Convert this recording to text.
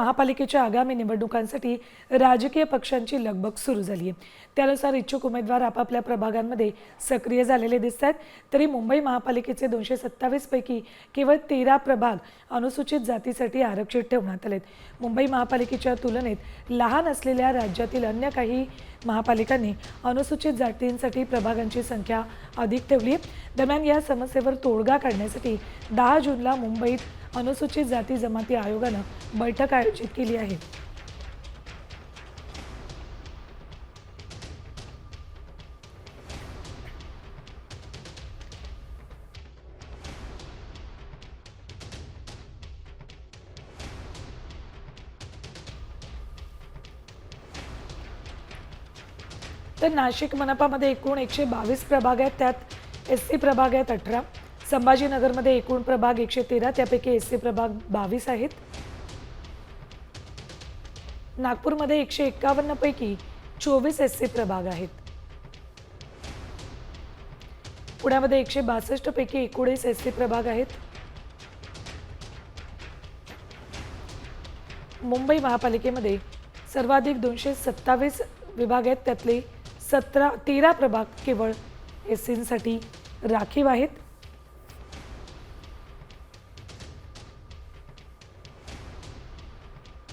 महापालिकेच्या आगामी निवडणुकांसाठी राजकीय पक्षांची लगबग सुरू झाली आहे. त्यानुसार इच्छुक उमेदवार आपापल्या प्रभागांमध्ये सक्रिय झालेले दिसत आहेत तरी मुंबई महापालिकेचे दोनशे सत्तावीस पैकी केवळ तेरा प्रभाग अनुसूचित जातीसाठी आरक्षित ठेवण्यात आलेत. मुंबई महापालिकेच्या तुलनेत लहान असलेल्या राज्यातील अन्य काही महापालिकांनी अनुसूचित जातींसाठी प्रभागांची संख्या अधिक ठेवली दरम्यान या समस्येवर तोडगा काढण्यासाठी दहा जूनला मुंबईत अनुसूचित जाती जमाती आयोगानं बैठक आयोजित केली आहे. तर नाशिक मनपामध्ये एकूण एकशे बावीस प्रभाग आहेत त्यात एस सी प्रभाग आहेत अठरा. संभाजीनगरमध्ये एकूण प्रभाग एकशे तेरा त्यापैकी एस सी प्रभाग बावीस आहेत. नागपूरमध्ये एकशे एक्कावन्न पैकी चोवीस एस सी प्रभाग आहेत. पुण्यामध्ये एकशे बासष्ट पैकी एकोणीस एस सी प्रभाग आहेत. मुंबई महापालिकेमध्ये सर्वाधिक दोनशे सत्तावीस विभाग आहेत त्यातले सतरा तेरा प्रभाग केवळ एस सींसाठी राखीव आहेत.